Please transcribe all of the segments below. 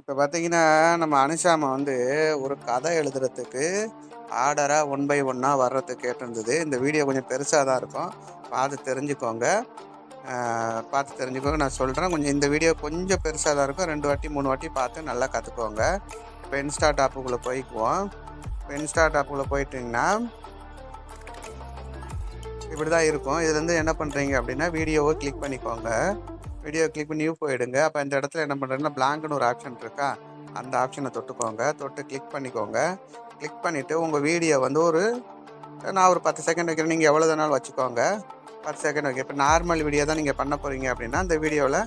இப்போ பார்த்தீங்கன்னா நம்ம அனுஷாமா வந்து ஒரு கதை எழுதுறதுக்கு ஆர்டராக ஒன் பை ஒன்னாக வர்றதுக்கு கேட்டிருந்தது. இந்த வீடியோ கொஞ்சம் பெருசாக தான் இருக்கும். பார்த்து தெரிஞ்சுக்கோங்க. பார்த்து தெரிஞ்சுக்கோங்க. நான் சொல்கிறேன் கொஞ்சம் இந்த வீடியோ கொஞ்சம் பெருசாக தான் இருக்கும். ரெண்டு வாட்டி மூணு வாட்டி பார்த்து நல்லா கற்றுக்கோங்க இப்போ இன்ஸ்டா டாப்புக்குள்ளே போய்க்குவோம். இப்போ இன்ஸ்டா டாப்புக்குள்ளே போயிட்டிங்கன்னா இப்படி தான் இருக்கும் இதுலேருந்து என்ன பண்ணுறீங்க அப்படின்னா வீடியோவை கிளிக் பண்ணிக்கோங்க. வீடியோ கிளிக் பண்ணி நியூ போயிடுங்க. அப்போ இந்த இடத்துல என்ன பண்ணுறதுன்னா பிளாங்க்னு ஒரு ஆப்ஷன் இருக்கா? அந்த ஆப்ஷனை தொட்டுக்கோங்க. தொட்டு கிளிக் பண்ணிக்கோங்க. கிளிக் பண்ணிவிட்டு உங்கள் வீடியோ வந்து ஒரு நான் ஒரு பத்து செகண்ட் வைக்கிறேன். நீங்கள் எவ்வளோ வேணாலும் வச்சுக்கோங்க. பத்து செகண்ட் வைக்க இப்போ நார்மல் வீடியோ தான் நீங்கள் பண்ண போகிறீங்க அப்படின்னா அந்த வீடியோவில்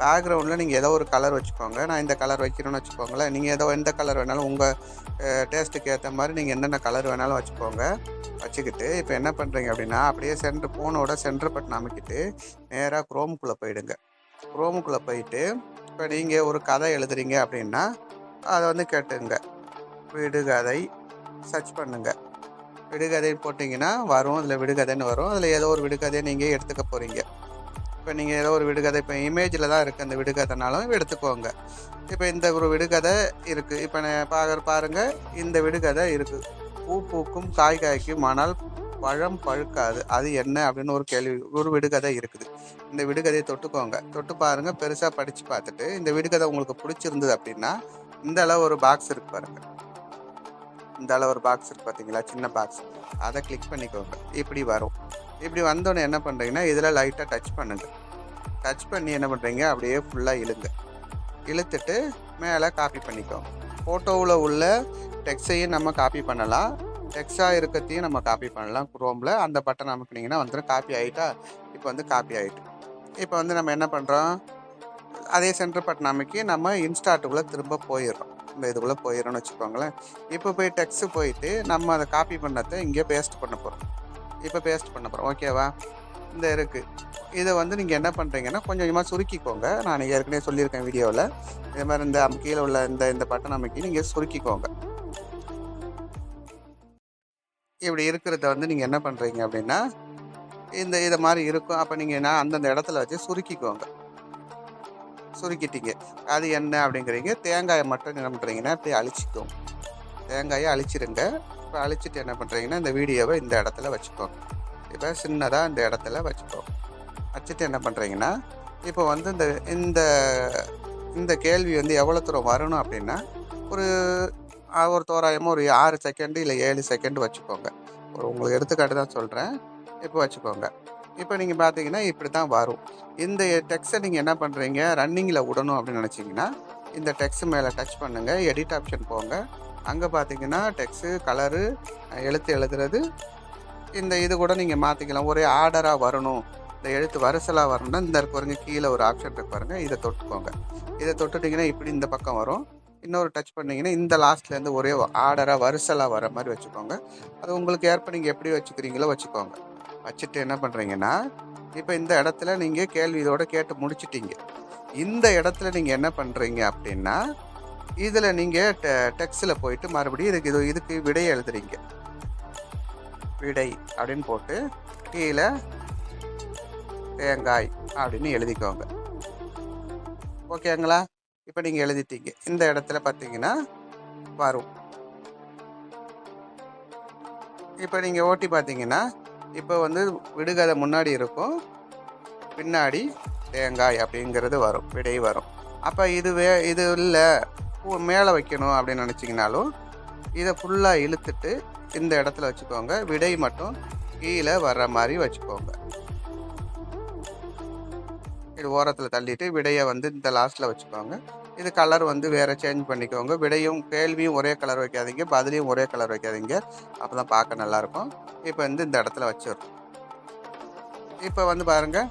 பேக்ரவுண்டில் நீங்கள் ஏதோ ஒரு கலர் வச்சுக்கோங்க. நான் இந்த கலர் வைக்கிறேன்னு வச்சுக்கோங்களேன். நீங்கள் ஏதோ எந்த கலர் வேணாலும் உங்கள் டேஸ்ட்டுக்கு ஏற்ற மாதிரி நீங்கள் என்னென்ன கலர் வேணாலும் வச்சுக்கோங்க. வச்சுக்கிட்டு இப்போ என்ன பண்ணுறீங்க அப்படின்னா அப்படியே சென்ட்ரு ஃபோனோட சென்டர் பட்டன் அமைக்கிட்டு நேராக குரோமுக்குள்ளே போயிடுங்க. ரோமுக்குள்ளே போயிட்டு இப்போ நீங்கள் ஒரு கதை எழுதுறீங்க அப்படின்னா அதை வந்து கேட்டுங்க. விடுகதை சர்ச் பண்ணுங்க. விடுகதை போட்டிங்கன்னா வரும் அதில் விடுகதைன்னு வரும். அதில் ஏதோ ஒரு விடுகதையை நீங்கள் எடுத்துக்க போகிறீங்க இப்போ நீங்கள் ஏதோ ஒரு விடுகதை இப்போ இமேஜில் தான் இருக்குது அந்த விடுகதைனாலும் எடுத்துக்கோங்க. இப்போ இந்த ஒரு விடுகதை இருக்குது இப்போ நான் பார்க்குற பாருங்கள் இந்த விடுகதை இருக்குது பூ பூக்கும் காய் காய்க்கும் ஆனால் பழம் பழுக்காது. அது என்ன அப்படின்னு ஒரு கேள்வி ஒரு விடுகதை இருக்குது. இந்த விடுகதையை தொட்டுக்கோங்க. தொட்டு பாருங்கள் பெருசாக படித்து பார்த்துட்டு இந்த விடுகதை உங்களுக்கு பிடிச்சிருந்தது அப்படின்னா இந்த அளவு ஒரு பாக்ஸ் இருக்கு பாருங்க. இந்த அளவு ஒரு பாக்ஸ் இருக்கு பார்த்தீங்களா? சின்ன பாக்ஸ் அதை கிளிக் பண்ணிக்கோங்க. இப்படி வரும். இப்படி வந்தோடனே என்ன பண்ணுறீங்கன்னா இதில் லைட்டாக டச் பண்ணுங்கள் டச் பண்ணி என்ன பண்ணுறீங்க அப்படியே ஃபுல்லாக இழுங்க. இழுத்துட்டு மேலே காப்பி பண்ணிக்கோங்க. ஃபோட்டோவில் உள்ள டெக்ஸ்டையும் நம்ம காப்பி பண்ணலாம். டெக்ஸ்டாக இருக்கத்தையும் நம்ம காப்பி பண்ணலாம். குரோமில் அந்த பட்டன் அமைக்கினீங்கன்னா வந்துடும் காப்பி ஆகிட்டா இப்போ வந்து காப்பி ஆகிட்டு இப்போ வந்து நம்ம என்ன பண்ணுறோம் அதே சென்டர் பட்டன் அமைக்கி நம்ம இன்ஸ்டாட்டுக்குள்ளே திரும்ப போயிடுறோம். இந்த இதுக்குள்ளே போயிடுறோம்னு வச்சுக்கோங்களேன். இப்போ போய் டெக்ஸ்ட் போயிட்டு நம்ம அதை காப்பி பண்ணதை இங்கே பேஸ்ட் பண்ண போகிறோம் இப்போ பேஸ்ட் பண்ண போகிறோம் ஓகேவா இந்த இருக்குது இதை வந்து நீங்கள் என்ன பண்ணுறீங்கன்னா கொஞ்சம் கொஞ்சமாக சுருக்கிக்கோங்க. நான் ஏற்கனவே சொல்லியிருக்கேன் வீடியோவில். இதே மாதிரி இந்த கீழே உள்ள இந்த இந்த பட்டன் அமைக்கி நீங்கள் சுருக்கிக்கோங்க. இப்படி இருக்கிறத வந்து நீங்கள் என்ன பண்ணுறீங்க அப்படின்னா இந்த இதை மாதிரி இருக்கும். அப்போ நீங்கள் என்ன அந்தந்த இடத்துல வச்சு சுருக்கிக்கோங்க. சுருக்கிட்டீங்க. அது என்ன அப்படிங்கிறீங்க. தேங்காயை மட்டும் என்ன பண்ணுறீங்கன்னா இப்படி அழிச்சிக்கோங்க. தேங்காயை அழிச்சிருங்க. இப்போ அழிச்சிட்டு என்ன பண்ணுறீங்கன்னா இந்த வீடியோவை இந்த இடத்துல வச்சுக்கோங்க. இப்போ சின்னதாக இந்த இடத்துல வச்சுக்கோங்க. வச்சுட்டு என்ன பண்ணுறீங்கன்னா இப்போ வந்து இந்த இந்த இந்த கேள்வி வந்து எவ்வளோ தூரம் வரணும் அப்படின்னா ஒரு ஒரு தோராயமாக ஒரு ஆறு செகண்டு இல்லை ஏழு செகண்டு வச்சுக்கோங்க. ஒரு உங்களுக்கு எடுத்துக்காட்டு தான் சொல்கிறேன் இப்போ வச்சுக்கோங்க. இப்போ நீங்கள் பார்த்தீங்கன்னா இப்படி தான் வரும். இந்த டெக்ஸ்ட்டை நீங்கள் என்ன பண்ணுறீங்க ரன்னிங்கில் விடணும் அப்படின்னு நினச்சிங்கன்னா இந்த டெக்ஸ்ட் மேலே டச் பண்ணுங்கள் எடிட் ஆப்ஷன் போங்க. அங்கே பார்த்தீங்கன்னா டெக்ஸ்ட்டு கலரு எழுத்து எழுதுறது. இந்த இது கூட நீங்கள் மாற்றிக்கலாம் ஒரே ஆர்டராக வரணும். இந்த எழுத்து வரிசலாக வரணும்னா இந்த இருக்கு பாருங்க கீழே ஒரு ஆப்ஷன் இருக்கு பாருங்கள் இதை தொட்டுக்கோங்க. இதை தொட்டுட்டிங்கன்னா இப்படி இந்த பக்கம் வரும். இன்னொரு டச் பண்ணிங்கன்னா இந்த லாஸ்ட்லேருந்து ஒரே ஆர்டராக வரிசலாக வர மாதிரி வச்சுக்கோங்க. அது உங்களுக்கு ஏற்ப நீங்கள் எப்படி வச்சுக்கிறீங்களோ வச்சுக்கோங்க. வச்சுட்டு என்ன பண்ணுறீங்கன்னா இப்போ இந்த இடத்துல நீங்கள் கேள்வி இதோட கேட்டு முடிச்சிட்டீங்க. இந்த இடத்துல நீங்கள் என்ன பண்ணுறீங்க அப்படின்னா இதில் நீங்கள் டெ டெக்ஸ்டில் போயிட்டு மறுபடியும் இதுக்கு இது இதுக்கு விடை எழுதுறீங்க. விடை அப்படின்னு போட்டு கீழே தேங்காய் அப்படின்னு எழுதிக்கோங்க. ஓகேங்களா? இப்போ நீங்கள் எழுதிட்டீங்க. இந்த இடத்துல பார்த்தீங்கன்னா வரும். இப்போ நீங்கள் ஓட்டி பார்த்தீங்கன்னா இப்போ வந்து விடுகதை முன்னாடி இருக்கும். பின்னாடி தேங்காய் அப்படிங்கிறது வரும். விடை வரும். அப்போ இது வே இது இல்லை. மேலே வைக்கணும் அப்படின்னு நினச்சிங்கனாலும் இதை ஃபுல்லாக இழுத்துட்டு இந்த இடத்துல வச்சுக்கோங்க. விடை மட்டும் கீழே வர்ற மாதிரி வச்சுக்கோங்க. இது ஓரத்தில் தள்ளிட்டு விடையை வந்து இந்த லாஸ்ட்டில் வச்சுக்கோங்க. இது கலர் வந்து வேறு சேஞ்ச் பண்ணிக்கோங்க. விடையும் கேள்வியும் ஒரே கலர் வைக்காதீங்க. பதிலையும் ஒரே கலர் வைக்காதீங்க. அப்போ தான் பார்க்க நல்லாயிருக்கும். இப்போ வந்து இந்த இடத்துல வச்சிடும் இப்போ வந்து பாருங்கள்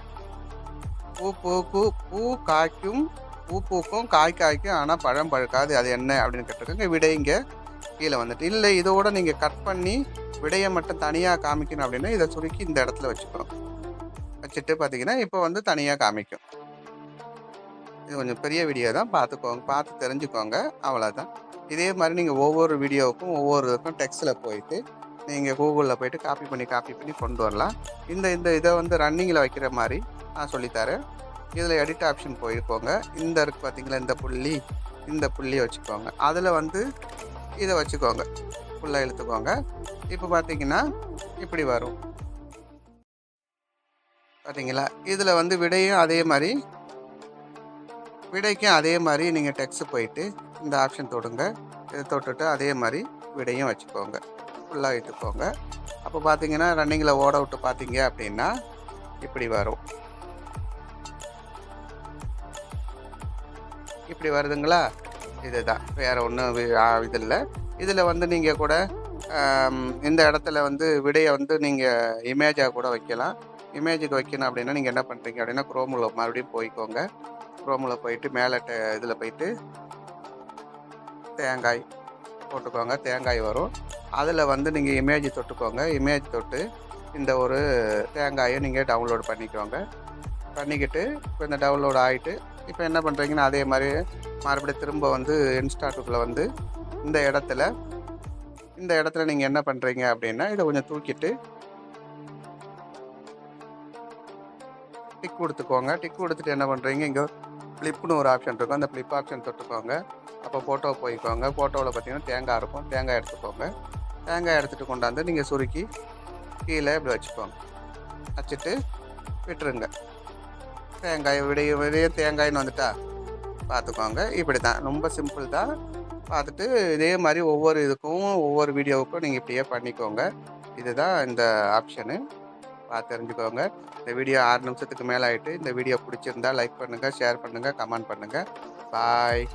பூ பூக்கு பூ காய்க்கும் பூ பூக்கும் காய் காய்க்கும் ஆனால் பழம் பழுக்காது. அது என்ன அப்படின்னு கேட்டிருக்கோங்க. விடைங்க கீழே வந்துட்டு. இல்லை இதோட நீங்கள் கட் பண்ணி விடையை மட்டும் தனியாக காமிக்கணும் அப்படின்னா இதை சுருக்கி இந்த இடத்துல வச்சுக்கணும் வச்சுட்டு பார்த்தீங்கன்னா இப்போ வந்து தனியாக காமிக்கும். இது கொஞ்சம் பெரிய வீடியோ தான். பார்த்துக்கோங்க பார்த்து தெரிஞ்சுக்கோங்க. அவ்வளோதான் இதே மாதிரி நீங்கள் ஒவ்வொரு வீடியோவுக்கும் ஒவ்வொரு இதுக்கும் டெக்ஸ்ட்டில் போயிட்டு நீங்கள் கூகுளில் போயிட்டு காப்பி பண்ணி காப்பி பண்ணி கொண்டு வரலாம். இந்த இந்த இதை வந்து ரன்னிங்கில் வைக்கிற மாதிரி நான் சொல்லித்தரேன். இதில் எடிட் ஆப்ஷன் போயிருக்கோங்க. இந்த இருக்கு பார்த்தீங்களா இந்த புள்ளி? இந்த புள்ளியை வச்சுக்கோங்க. அதில் வந்து இதை வச்சுக்கோங்க. ஃபுல்லாக இழுத்துக்கோங்க. இப்போ பார்த்தீங்கன்னா இப்படி வரும். பார்த்தீங்களா இதில் வந்து விடையும் அதே மாதிரி விடைக்கும் அதே மாதிரி நீங்கள் டெக்ஸ்ட் போயிட்டு இந்த ஆப்ஷன் தொடுங்க. இதை தொட்டுட்டு அதே மாதிரி விடையும் வச்சுக்கோங்க. ஃபுல்லாக இழுத்துக்கோங்க அப்போ பார்த்தீங்கன்னா ரன்னிங்கில் ஓட விட்டு பார்த்தீங்க அப்படின்னா இப்படி வரும். இப்படி வருதுங்களா? இதுதான். வேறு ஒன்றும் இது இல்லை இதில் வந்து நீங்கள் கூட இந்த இடத்துல வந்து விடையை வந்து நீங்கள் இமேஜாக கூட வைக்கலாம். இமேஜுக்கு வைக்கணும் அப்படின்னா நீங்கள் என்ன பண்ணுறீங்க அப்படின்னா குரோமில் மறுபடியும் போய்க்கோங்க. குரோமில் போயிட்டு மேலே இதில் போயிட்டு தேங்காய் போட்டுக்கோங்க. தேங்காய் வரும். அதில் வந்து நீங்கள் இமேஜ் தொட்டுக்கோங்க. இமேஜ் தொட்டு இந்த ஒரு தேங்காயை நீங்கள் டவுன்லோட் பண்ணிக்கோங்க. பண்ணிக்கிட்டு இப்போ இந்த டவுன்லோட் ஆகிட்டு இப்போ என்ன பண்ணுறீங்கன்னா அதே மாதிரி மறுபடியும் திரும்ப வந்து இன்ஸ்டாட்டுக்குள்ளே வந்து இந்த இடத்துல இந்த இடத்துல நீங்கள் என்ன பண்ணுறீங்க அப்படின்னா இதை கொஞ்சம் தூக்கிட்டு டிக் கொடுத்துக்கோங்க. டிக் கொடுத்துட்டு என்ன பண்ணுறீங்க இங்கே ஃப்ளிப்னு ஒரு ஆப்ஷன் இருக்கும். அந்த ஃப்ளிப் ஆப்ஷன் தொட்டுக்கோங்க. அப்போ ஃபோட்டோ போய்க்கோங்க. ஃபோட்டோவில் பார்த்தீங்கன்னா தேங்காய் இருக்கும் தேங்காய் எடுத்துக்கோங்க. தேங்காய் எடுத்துகிட்டு கொண்டாந்து நீங்கள் சுருக்கி கீழே இப்படி வச்சுக்கோங்க. வச்சுட்டு விட்டுருங்க. தேங்காய் விடைய விடைய தேங்காய்னு வந்துட்டா? பார்த்துக்கோங்க இப்படி தான் ரொம்ப சிம்பிள் தான். பார்த்துட்டு இதே மாதிரி ஒவ்வொரு இதுக்கும் ஒவ்வொரு வீடியோவுக்கும் நீங்கள் இப்படியே பண்ணிக்கோங்க. இதுதான் இந்த ஆப்ஷனு பார்த்து தெரிஞ்சுக்கோங்க. இந்த வீடியோ ஆறு நிமிஷத்துக்கு மேலே ஆகிட்டு இந்த வீடியோ பிடிச்சிருந்தா லைக் பண்ணுங்கள் ஷேர் பண்ணுங்கள் கமெண்ட் பண்ணுங்கள் பாய்